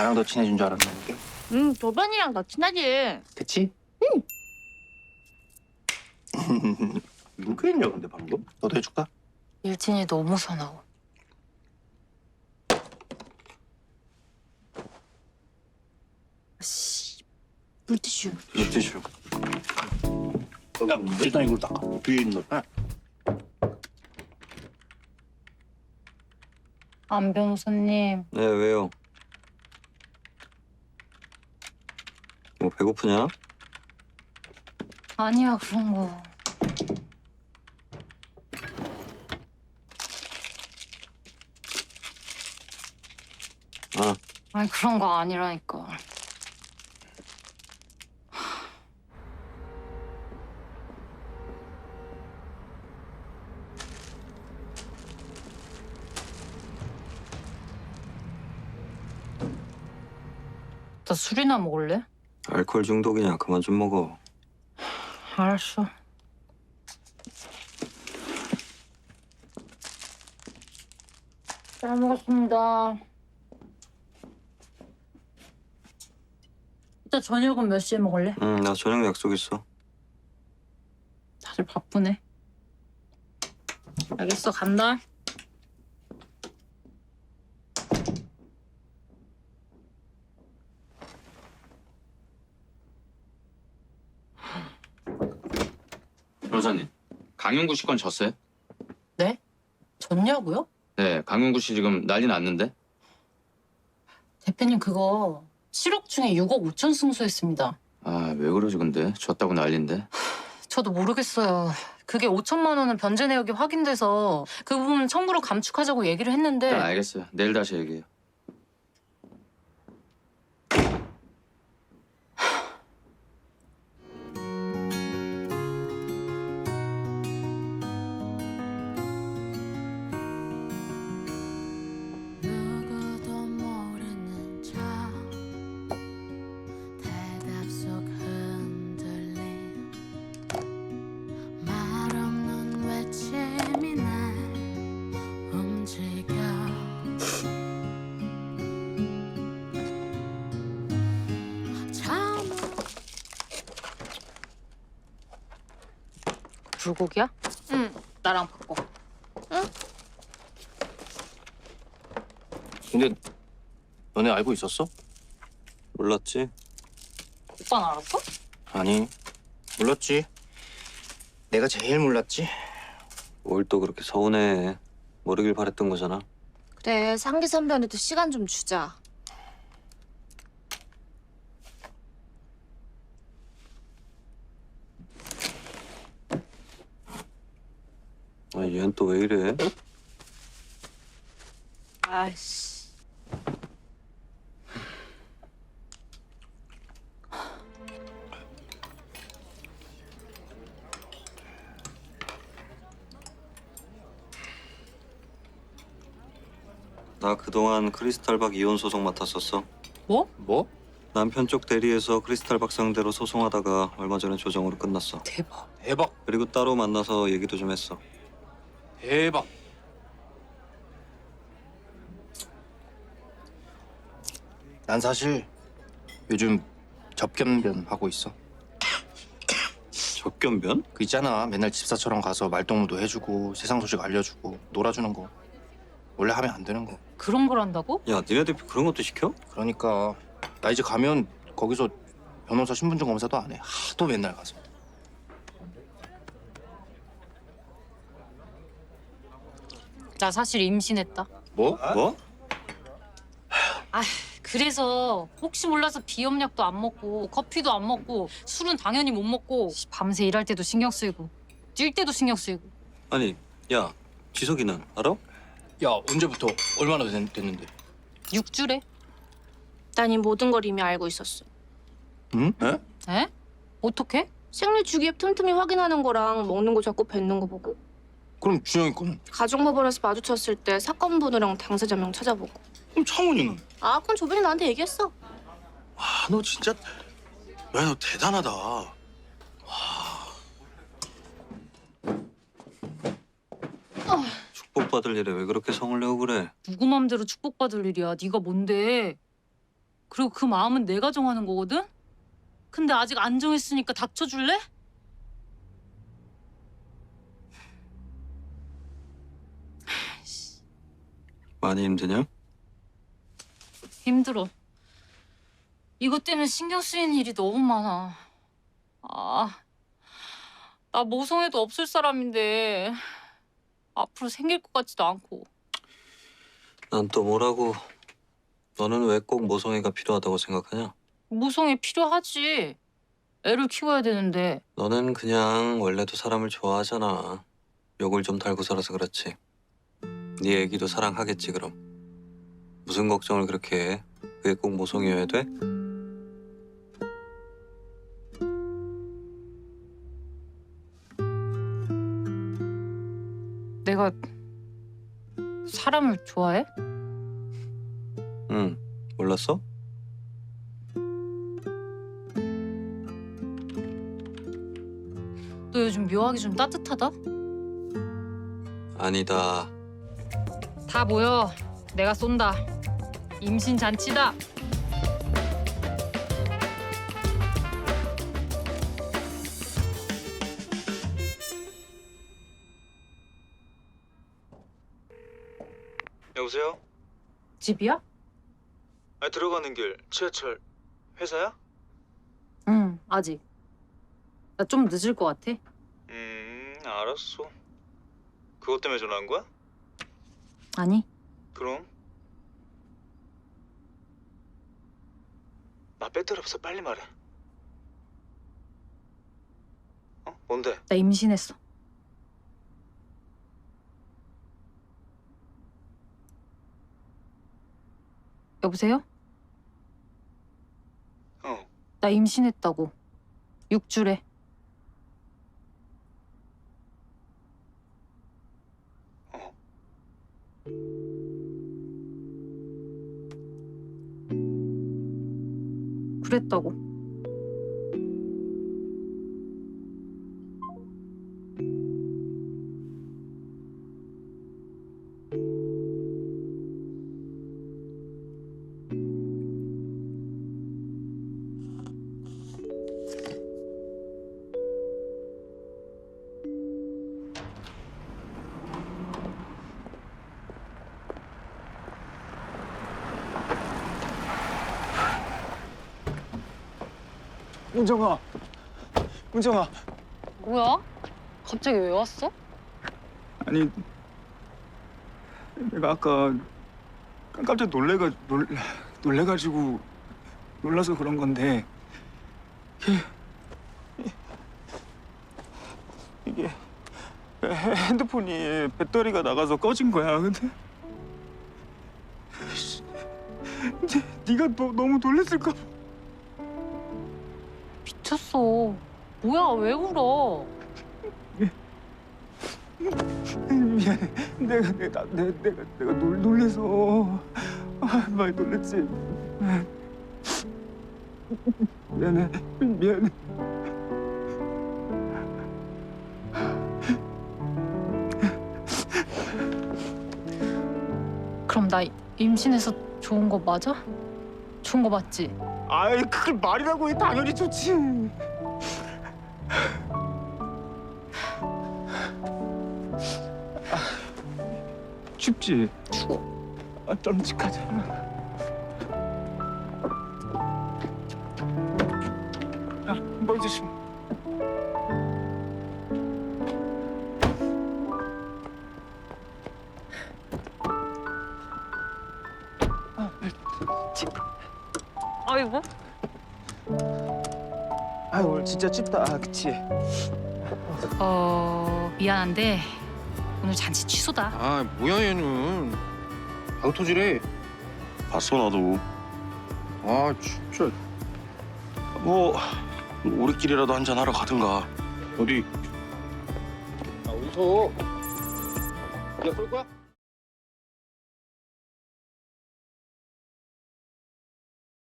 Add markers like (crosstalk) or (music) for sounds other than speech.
나랑 더 친해진 줄 알았네. 응, 도변이랑 더 친하지. 그치? 응. (laughs) 누구 했냐 근데 방금? 너도 해줄까? 일진이 너무 사나워. 씨, 물티슈. 물티슈. 야, 일단 이걸 닦아. 뒤에 있는 거. 안 변호사님. 네, 왜요? 배고프냐? 아니야, 그런 거. 아, 아니, 그런 거 아니라니까. 나 술이나 먹을래? 알코올 중독이냐? 그만 좀 먹어. 알았어. 잘 먹었습니다. 이따 저녁은 몇 시에 먹을래? 응, 나 저녁 약속 있어. 다들 바쁘네. 알겠어, 간다. 변호사님, 강용구 씨 건 졌어요? 네? 졌냐고요? 네, 강용구 씨 지금 난리 났는데. 대표님 그거 7억 중에 6억 5천 승소했습니다. 아, 왜 그러지 근데? 졌다고 난리인데. (sighs) 저도 모르겠어요. 그게 5천만 원은 변제 내역이 확인돼서 그 부분 청구로 감축하자고 얘기를 했는데 일단 알겠어요. 내일 다시 얘기해요. 불고기야? 응. 나랑 바꿔. 근데 너네 알고 있었어? 몰랐지? 오빠는 알았어? 아니, 몰랐지. 내가 제일 몰랐지. 뭘 또 그렇게 서운해. 모르길 바랬던 거잖아. 그래 상기 선배한테도 시간 좀 주자. 아, 얘는 또 왜 이래? 아이씨. 나 그동안 크리스탈박 이혼 소송 맡았었어. 뭐? 뭐? 남편 쪽 대리에서 크리스탈박 상대로 소송하다가 얼마 전에 조정으로 끝났어. 대박. 대박, 그리고 따로 만나서 얘기도 좀 했어. 대박. 난 사실 요즘 접견변 하고 있어. 적견변? 그 있잖아, 맨날 집사처럼 가서 말동무도 해주고 세상 소식 알려주고 놀아주는 거. 원래 하면 안 되는 거. 그런 걸 한다고? 야, 니네 대표 그런 것도 시켜? 그러니까 나 이제 가면 거기서 변호사 신분증 검사도 안 해. 하도 맨날 가서. 나 사실 임신했다. 뭐? 뭐? 그래서 혹시 몰라서 비염약도 안 먹고 커피도 안 먹고 술은 당연히 못 먹고 밤새 일할 때도 신경 쓰이고 뛸 때도 신경 쓰이고 아니, 야, 지석이는 알아? 야 언제부터 얼마나 됐, 됐는데? 6주래? 난 이 모든 걸 이미 알고 있었어. 응? 에? 에? 어떻게? 생리 주기앱 틈틈이 확인하는 거랑 먹는 거 자꾸 뱉는 거 보고 그럼 준영이 거는? 가정법원에서 마주쳤을 때 사건 번호랑 당사자 명 찾아보고 그럼 창훈이는? 아 그건 조변이 나한테 얘기했어. 아 너 진짜 야 너 대단하다. 축복받을 일에 왜 그렇게 성을 내고 그래? 누구 맘대로 축복받을 일이야 네가 뭔데 그리고 그 마음은 내가 정하는 거거든? 근데 아직 안 정했으니까 닥쳐줄래? 많이 힘드냐? 힘들어. 이것 때문에 신경 쓰이는 일이 너무 많아. 아, 나 모성애도 없을 사람인데 앞으로 생길 것 같지도 않고. 난 또 뭐라고? 너는 왜 꼭 모성애가 필요하다고 생각하냐? 모성애 필요하지. 애를 키워야 되는데 너는 그냥 원래도 사람을 좋아하잖아. 욕을 좀 달고 살아서 그렇지. 네 애기도 사랑하겠지 그럼. 무슨 걱정을 그렇게 해? 그게 꼭 모성애여야 돼? 내가 사람을 좋아해? 응. 몰랐어? 너 요즘 묘하게 좀 따뜻하다? 아니다. 다 모여. 내가 쏜다. 임신 잔치다. 여보세요? 집이야? 아 들어가는 길 지하철 회사야? 응, 아직. 나 좀 늦을 것 같아. 음 알았어 그것 때문에 전화한 거야? 아니, 그럼 나 배터리 없어 빨리 말해 어? 뭔데? 나 임신했어. 여보세요? 어 나 임신했다고. 6주래. 그랬다고. 은정아 은정아 뭐야? 갑자기 왜 왔어? 아니 내가 아까 깜짝 놀래가 놀, 놀래가지고 놀라서 그런 건데 이게 이게 헤- 핸드폰이 배터리가 나가서 꺼진 거야 근데 씨, 근데 네가 너, 너무 놀랬을까 봐. 미쳤어. 뭐야, 왜 울어? 미안해 내가 내가 나- 내, 내가 내가 놀, 놀래서 아, 많이 놀랬지 미안해 미안해 그럼 나 임신해서 좋은 거 맞아? 좋은 거 맞지? 아이 그걸 말이라고 해 당연히 좋지. 아, 춥지? 추워. 아, 야 아이고. 아 오늘 진짜 춥다 아, 그치 어 미안한데 오늘 잔치 취소다. 아 뭐야 얘는 방토질해 봤어 나도. 아 진짜 뭐 우리끼리라도 한잔 하러 가든가 어디 아 어디서 그냥 쏠 거야?